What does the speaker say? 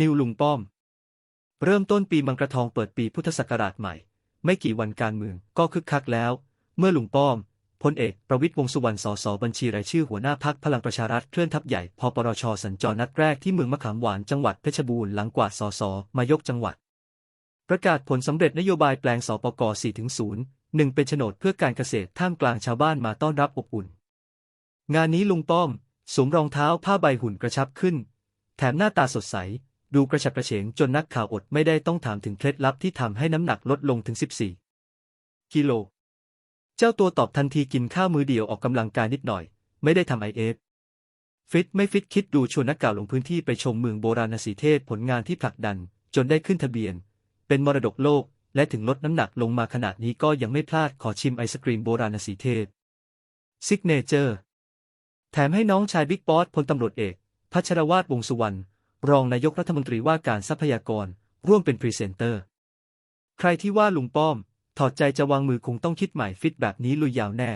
นิวลุงป้อม เริ่มต้นปีมังกรทองเปิดปีพุทธศักราชใหม่ ไม่กี่วันการเมืองก็คึกคักแล้ว เมื่อลุงป้อมพลเอกประวิตรวงสุวรรณสสบัญชีรายชื่อหัวหน้าพักพลังประชารัฐเคลื่อนทัพใหญ่พปรชสัญจรนัดแรกที่เมืองมะขามหวานจังหวัดเพชรบูรณ์หลังกวาดสสมายกจังหวัด ประกาศผลสำเร็จนโยบายแปลงสปก4-0 1 เป็นโฉนดเพื่อการเกษตรท่ามกลางชาวบ้านมาต้อนรับอบอุ่น งานนี้ลุงป้อมสวมรองเท้าผ้าใบหุ่นกระชับขึ้น แถมหน้าตาสดใส ดูกระฉับกระเฉงจนนักข่าวอดไม่ได้ต้องถามถึงเคล็ดลับที่ทำให้น้ำหนักลดลงถึง 14 กิโล เจ้าตัวตอบทันทีกินข้าวมือเดียวออกกำลังกายนิดหน่อย ไม่ได้ทำไอเอฟฟิตไม่ฟิตคิดดูชวนนักข่าวลงพื้นที่ไปชมเมืองโบราณสีเทศผลงานที่ผลักดัน จนได้ขึ้นทะเบียน เป็นมรดกโลก และถึงลดน้ำหนักลงมาขนาดนี้ก็ยังไม่พลาดขอชิมไอศกรีมโบราณสีเทศซิกเนเจอร์แถมให้น้องชายบิ๊กบอสพลตำรวจเอกพัชรวาทวงสุวรรณ รองนายกรัฐมนตรีว่าการทรัพยากร ร่วมเป็นพรีเซนเตอร์ ใครที่ว่าลุงป้อม ถอดใจจะวางมือคงต้องคิดใหม่ฟิตแบบนี้ลุยยาวแน่